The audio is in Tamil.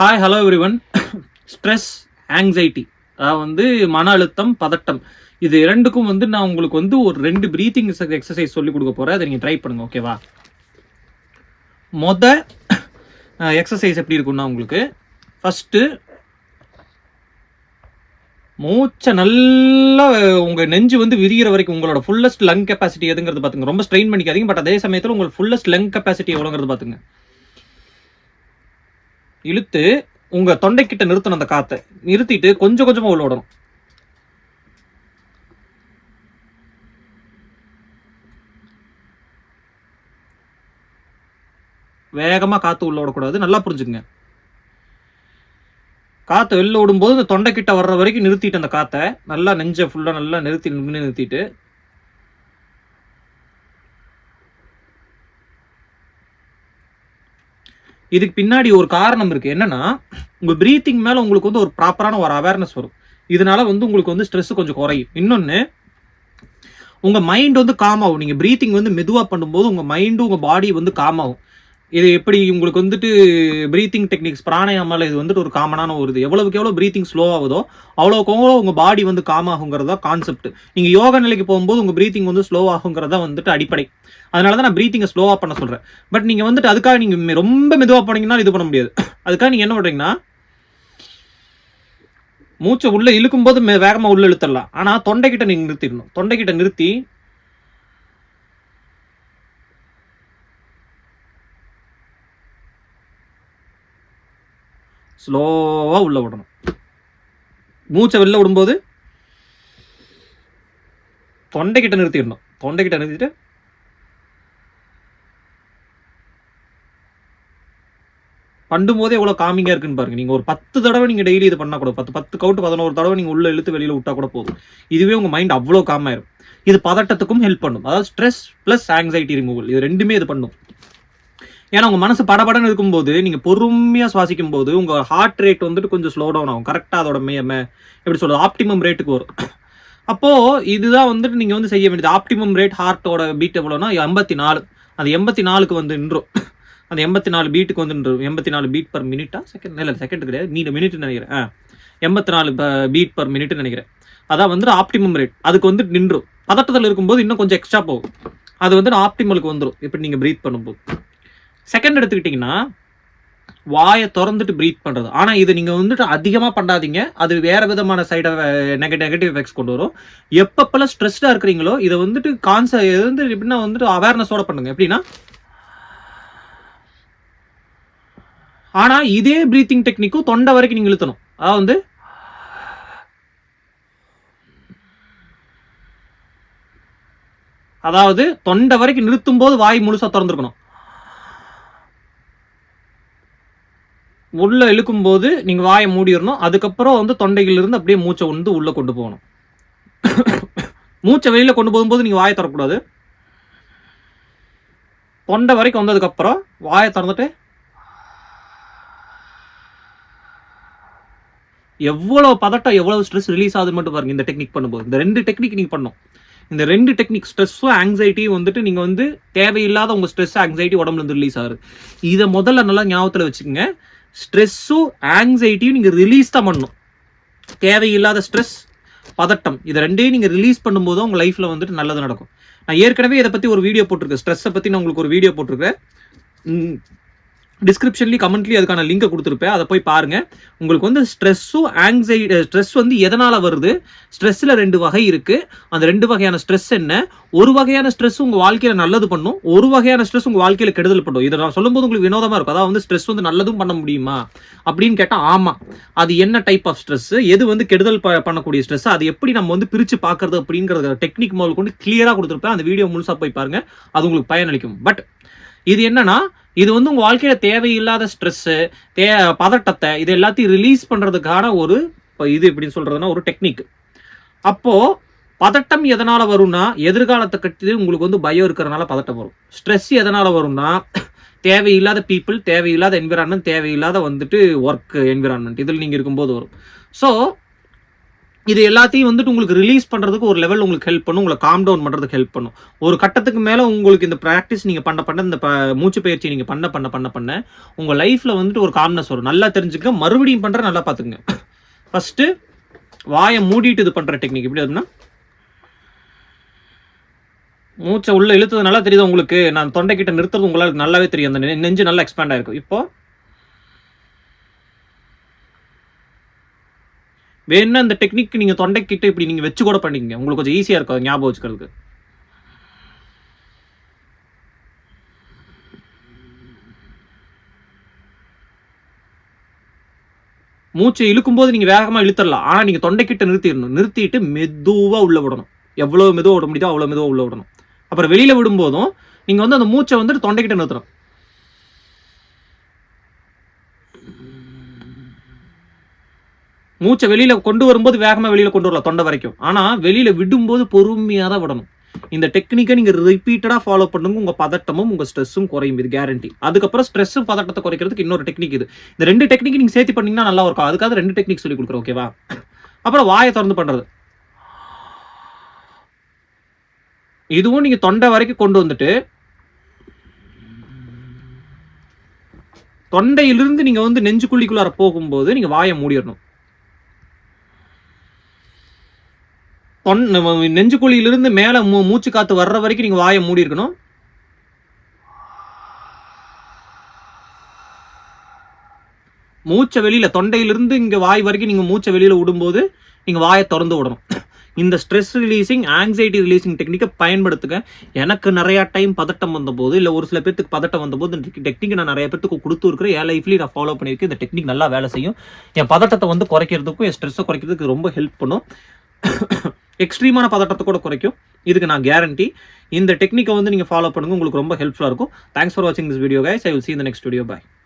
Hi hello everyone stress anxiety அதாவது வந்து மன அழுத்தம் பதட்டம். இது இரண்டுக்கும் வந்து நான் உங்களுக்கு வந்து ஒரு ரெண்டு ப்ரீத்திங் எக்ஸசைஸ் சொல்லி கொடுக்க போகிறேன் அதை நீங்கள் ட்ரை பண்ணுங்க ஓகேவா மொத எக்ஸசைஸ் எப்படி இருக்கும்னா உங்களுக்கு ஃபஸ்ட்டு மூச்சை நல்லா உங்கள் நெஞ்சு வந்து விரிகிற வரைக்கும் உங்களோட ஃபுல்லஸ்ட் லங் கெப்பாசிட்டி எதுங்கிறது பார்த்துங்க ரொம்ப ஸ்ட்ரெயின் பண்ணிக்காதீங்க பட் அதே சமயத்தில் உங்களோட ஃபுல்லஸ்ட் லங் கெப்பாசிட்டி எவ்வளோங்கிறது பார்த்துங்க இழுத்து உங்க தொண்டைக்கிட்ட நிறுத்தணும் அந்த காத்தை. நிறுத்திட்டு கொஞ்சம் கொஞ்சமா உள்ள விடணும். வேகமா காத்து உள்ள விடக்கூடாது. நல்லா புரிஞ்சுக்குங்க. காற்று வெளில விடும்போது இந்த தொண்டைக்கிட்ட வர்ற வரைக்கும் நிறுத்திட்டு அந்த காற்றை நல்லா நெஞ்சை ஃபுல்லாக நல்லா நிறுத்தி நின்று நிறுத்திட்டு இதுக்கு பின்னாடி ஒரு காரணம் இருக்குது என்னென்னா உங்கள் ப்ரீத்திங் மேலே உங்களுக்கு வந்து ஒரு ப்ராப்பரான ஒரு அவேர்னஸ் வரும். இதனால வந்து உங்களுக்கு வந்து ஸ்ட்ரெஸ் கொஞ்சம் குறையும். இன்னொன்று உங்கள் மைண்ட் வந்து காம் ஆகும். நீங்கள் ப்ரீத்திங் வந்து மெதுவாக பண்ணும்போது உங்கள் மைண்டும் உங்கள் பாடி வந்து காம் ஆகும். இது எப்படி உங்களுக்கு வந்துட்டு ப்ரீத்திங் டெக்னிக்ஸ் பிராணாயாமால இது வந்துட்டு ஒரு காமனான ஒரு இது. எவ்வளவுக்கு எவ்வளோ ப்ரீத்திங் ஸ்லோ ஆகுதோ அவ்வளோக்கு அவ்வளோ உங்க பாடி வந்து காம் ஆகுங்கிறதா கான்செப்ட் நீங்க யோகா நிலைக்கு போகும்போது உங்க ப்ரீத்திங் வந்து ஸ்லோ ஆகுங்கிறதா வந்துட்டு அடிப்படை. அதனால தான் நான் ப்ரீத்திங்கை ஸ்லோவா பண்ண சொல்றேன். பட் நீங்க வந்துட்டு அதுக்காக நீங்க ரொம்ப மெதுவாக போனீங்கன்னா இது பண்ண முடியாது. அதுக்காக நீங்க என்ன பண்றீங்கன்னா மூச்சை உள்ள இழுக்கும் போது மெ- வேகமா உள்ள இழுத்துடலாம். ஆனா தொண்டைக்கிட்ட நீங்க நிறுத்திடணும். தொண்டைக்கிட்ட நிறுத்தி ஸ்லோவா உள்ளே விடணும். மூச்சை வெளில விடும்போது தொண்டைக்கிட்ட நிறுத்திடணும். தொண்டைக்கிட்ட நிறுத்திட்டு பண்ணும்போதே எவ்வளோ காமிங்காக இருக்குன்னு பாருங்க. நீங்கள் ஒரு பத்து தடவை நீங்கள் டெய்லி இது பண்ணால் கூட பத்து பத்து கவுட்டு பதினோரு தடவை நீங்கள் உள்ளே இழுத்து வெளியில் விட்டா கூட போதும். இதுவே உங்கள் மைண்ட் அவ்வளோ காமாயிரும் இது பதட்டத்துக்கும் ஹெல்ப் பண்ணும். அதாவது ஸ்ட்ரெஸ் ப்ளஸ் ஆங்ஸைட்டி ரிமூவல் இது ரெண்டுமே இது பண்ணும். ஏன்னா உங்கள் மனசு படபடன்னு இருக்கும்போது நீங்கள் பொறுமையாக சுவாசிக்கும் போது உங்கள் ஹார்ட் ரேட் வந்துட்டு கொஞ்சம் ஸ்லோ டவுன் ஆகும். கரெக்டாக அதோட மே எப்படி சொல்றது? ஆப்டிமம் ரேட்டுக்கு வரும். அப்போது இதுதான் வந்துட்டு நீங்கள் வந்து செய்ய வேண்டியது. ஆப்டிமம் ரேட் ஹார்ட்டோட பீட் எவ்வளோனா எண்பத்தி நாலு அந்த எண்பத்தி நாலுக்கு வந்து நின்றும். அந்த எண்பத்தி நாலு பீட்டுக்கு வந்து நின்றும். எண்பத்தி நாலு பீட் பர் மினிட்டா செகண்ட் இல்லை செகண்ட் கிடையாது. நீ மினிட் நினைக்கிறேன். எண்பத்தி நாலு பீட் பர் மினிட் நினைக்கிறேன். அதான் வந்து ஆப்டிமம் ரேட் அதுக்கு வந்து நின்றும். பதட்டத்தில் இருக்கும்போது இன்னும் கொஞ்சம் எக்ஸ்ட்ரா போகும். அது வந்து ஆப்டிமலுக்கு வந்துடும் இப்படி நீங்கள் ப்ரீத் பண்ணும்போது. செகண்ட் எடுத்துக்கிட்டிங்கன்னா வாயை திறந்துட்டு ப்ரீத் பண்ணுறது ஆனால் இது நீங்கள் வந்துட்டு அதிகமாக பண்ணாதீங்க. அது வேறு விதமான சைடு நெகட்டிவ் நெகட்டிவ் எஃபெக்ட்ஸ் கொண்டு வரும். எப்பப்பெல்லாம் ஸ்ட்ரெஸ்டாக இருக்கிறீங்களோ இதை வந்துட்டு கான்ச இது வந்து எப்படின்னா வந்துட்டு அவேர்னஸோட பண்ணுங்க. எப்படின்னா ஆனால் இதே ப்ரீத்திங் டெக்னிக்கும் தொண்டை வரைக்கும் நீங்கள் இழுத்தணும். அதாவது வந்து அதாவது தொண்டை வரைக்கும் நிறுத்தும் போது வாய் முழுசாக திறந்துருக்கணும். உள்ள இழுக்கும் போது நீங்க வாயை மூடிடணும். அதுக்கப்புறம் வந்து தொண்டையிலிருந்து அப்படியே மூச்சை வந்து உள்ள கொண்டு போகணும். மூச்சை வெளியில கொண்டு போகும்போது நீங்க வாயை தரக்கூடாது தொண்டை வரைக்கும் வந்ததுக்கு அப்புறம் வாயை திறந்துட்டு எவ்வளவு பதட்டம் எவ்வளவு ஸ்ட்ரெஸ் ரிலீஸ் ஆகுது மட்டும் பாருங்க. இந்த டெக்னிக் பண்ணும்போது. இந்த ரெண்டு டெக்னிக் நீங்க பண்ணும் இந்த ரெண்டு டெக்னிக் ஸ்ட்ரெஸ்ஸும் ஆங்ஸைட்டியும் வந்துட்டு நீங்க வந்து தேவையில்லாத உங்க ஸ்ட்ரெஸ் ஆங்ஸைட்டி உடம்புல இருந்து ரிலீஸ் ஆகுது. இதை முதல்ல நல்லா ஞாபகத்துல வச்சுக்கோங்க. ஸ்ட்ரெஸ்ஸும் ஆங்ஸைட்டியும் நீங்கள் ரிலீஸ் தான் பண்ணணும். தேவையில்லாத ஸ்ட்ரெஸ் பதட்டம் இதை ரெண்டையும் நீங்கள் ரிலீஸ் பண்ணும்போது உங்கள் லைஃப்பில் வந்துட்டு நல்லது நடக்கும். நான் ஏற்கனவே இதை பற்றி ஒரு வீடியோ போட்டிருக்கேன். ஸ்ட்ரெஸ்ஸை பற்றி நான் உங்களுக்கு ஒரு வீடியோ போட்டிருக்கேன். டிஸ்கிரிப்ஷன்லேயும் கமெண்ட்லேயும் அதுக்கான லிங்கை கொடுத்துருப்பேன். அதை போய் பாருங்க. உங்களுக்கு வந்து ஸ்ட்ரெஸ்ஸும் ஆங்ஸை ஸ்ட்ரெஸ் வந்து எதனால் வருது? ஸ்ட்ரெஸ்ஸில் ரெண்டு வகை இருக்குது அந்த ரெண்டு வகையான ஸ்ட்ரெஸ் என்ன? ஒரு வகையான ஸ்ட்ரெஸ் உங்கள் வாழ்க்கையில் நல்லது பண்ணும். ஒரு வகையான ஸ்ட்ரெஸ் உங்கள் வாழ்க்கையில் கெடுதல் பண்ணும். இதை நான் சொல்லும்போது உங்களுக்கு வினோதமாக இருக்கும். அதாவது வந்து ஸ்ட்ரெஸ் வந்து நல்லதும் பண்ண முடியுமா? அப்படின்னு கேட்டால் ஆமாம் அது என்ன டைப் ஆஃப் ஸ்ட்ரெஸ் எது வந்து கெடுதல் ப- பண்ணக்கூடிய ஸ்ட்ரெஸ் அது எப்படி நம்ம வந்து பிரித்து பார்க்கறது அப்படிங்கிறத டெக்னிக் முதல் கொண்டு கிளியராக கொடுத்துருப்பேன். அந்த வீடியோ முழுசாக போய் பாருங்கள் அது உங்களுக்கு பயனளிக்கும். பட் இது என்னன்னா இது வந்து உங்கள் வாழ்க்கையில் தேவையில்லாத ஸ்ட்ரெஸ்ஸு தே பதட்டத்தை இது எல்லாத்தையும் ரிலீஸ் பண்ணுறதுக்கான ஒரு இப்போ இது இப்படின்னு சொல்கிறதுனா ஒரு டெக்னிக் அப்போது பதட்டம் எதனால் வரும்னா எதிர்காலத்தை கட்டி உங்களுக்கு வந்து பயம் இருக்கிறதுனால பதட்டம் வரும். ஸ்ட்ரெஸ் எதனால் வரும்னா தேவையில்லாத பீப்புள் தேவையில்லாத என்விரான்மெண்ட் தேவையில்லாத வந்துட்டு ஒர்க் என்விரான்மெண்ட் இதில் நீங்கள் இருக்கும்போது வரும். ஸோ இது எல்லாத்தையும் வந்துட்டு உங்களுக்கு ரிலீஸ் பண்ணுறதுக்கு ஒரு லெவல் உங்களுக்கு ஹெல்ப் பண்ணும் உங்களை காம் டவுன் பண்ணுறதுக்கு ஹெல்ப் பண்ணும். ஒரு கட்டத்துக்கு மேலே உங்களுக்கு இந்த ப்ராக்டிஸ் நீங்கள் பண்ண பண்ண இந்த ப- மூச்சு பயிற்சி நீங்கள் பண்ண பண்ண பண்ண பண்ண உங்கள் லைஃப்பில் வந்துட்டு ஒரு காம்னஸ் வரும். நல்லா தெரிஞ்சுக்க மறுபடியும் பண்ணுற நல்லா பார்த்துக்குங்க. ஃபஸ்ட்டு வாயை மூடிட்டு இது பண்ணுற டெக்னிக் எப்படி அதுன்னா மூச்சை உள்ளே இழுத்தது நல்லா தெரியுது உங்களுக்கு? நான் தொண்டைக்கிட்ட நிறுத்துறது உங்களுக்கு நல்லாவே தெரியும். அந்த நெ- நெஞ்சு நல்லா எக்ஸ்பேண்ட் ஆயிருக்கும் இப்போ வேணும்னா அந்த டெக்னிக் நீங்க தொண்டை கிட்ட இப்படி நீங்க வச்சு கூட பண்ணிக்கங்க. உங்களுக்கு கொஞ்சம் ஈஸியா இருக்கும். ஞாபகம் வச்சுக்கிறதுக்கு. மூச்சை இழுக்கும்போது நீங்க வேகமா இழுத்துடலாம். ஆனா நீங்க தொண்டை கிட்ட நிறுத்திடணும். நிறுத்திட்டு மெதுவா உள்ள விடணும். எவ்வளவு மெதுவா விட முடியுதோ அவ்வளவு மெதுவா உள்ள விடணும். அப்புறம் வெளியில விடும்போதும் நீங்க வந்து அந்த மூச்சை வந்துட்டு தொண்டை கிட்ட நிறுத்தணும். மூச்சை வெளியில கொண்டு வரும்போது வேகமா வெளியில கொண்டு வரலாம் தொண்டை வரைக்கும். ஆனா வெளியில விடும்போது பொறுமையா தான் விடணும். இந்த டெக்னிக்கை நீங்க ரிப்பீட்டடா ஃபாலோ பண்ணுங்க. உங்க பதட்டமும் உங்க ஸ்ட்ரெஸ்ஸும் குறையும். இது கேரண்டி அதுக்கப்புறம் ஸ்ட்ரெஸ்ஸும் பதட்டத்தை குறைக்கிறதுக்கு இன்னொரு டெக்னிக் இது. இந்த ரெண்டு டெக்னிக் நீங்க சேர்த்து பண்ணீங்கன்னா நல்லா இருக்கும். அதுக்காக ரெண்டு டெக்னிக் சொல்லி கொடுக்குறேன் ஓகேவா அப்புறம் வாயை திறந்து பண்றது. இதுவும் நீங்க தொண்டை வரைக்கும் கொண்டு வந்துட்டு தொண்டையிலிருந்து நீங்க வந்து நெஞ்சுக்குள்ளிக்குள்ளார போகும்போது நீங்க வாயை மூடிடணும். தொன் நெஞ்சுக்குழியிலிருந்து மேலே மூ- மூச்சு காத்து வர்ற வரைக்கும் நீங்கள் வாயை மூடி இருக்கணும். மூச்சை வெளியில் தொண்டையிலிருந்து இங்கே வாய் வரைக்கும் நீங்கள் மூச்சை வெளியில் விடும்போது நீங்கள் வாயை திறந்து விடணும். இந்த ஸ்ட்ரெஸ் ரிலீஸிங் ஆங்ஸைட்டி ரிலீஸிங் டெக்னிக்கை பயன்படுத்துங்க. எனக்கு நிறையா டைம் பதட்டம் வந்தபோது இல்லை ஒரு சில பேர்த்துக்கு பதட்டம் வந்தபோது இந்த டெக்னிக் நான் நிறைய பேர்த்துக்கு கொடுத்துருக்குறேன். என் லைஃப்லேயும் நான் ஃபாலோ பண்ணியிருக்கேன். இந்த டெக்னிக் நல்லா வேலை செய்யும். என் பதட்டத்தை வந்து குறைக்கிறதுக்கும் என் ஸ்ட்ரெஸ்ஸை குறைக்கிறதுக்கு ரொம்ப ஹெல்ப் பண்ணும். எக்ஸ்ட்ரீமான பதட்டத்தை கூட குறைக்கும். இதுக்கு நான் கேரண்டி இந்த டெக்னிக்கை வந்து நீங்கள் ஃபாலோ பண்ணுங்க உங்களுக்கு ரொம்ப ஹெல்ப்ஃபுல்லாக இருக்கும். தேங்க்ஸ் ஃபார் வாட்சிங் this video guys I will see இந்த நெக்ஸ்ட் வீடியோ பாய்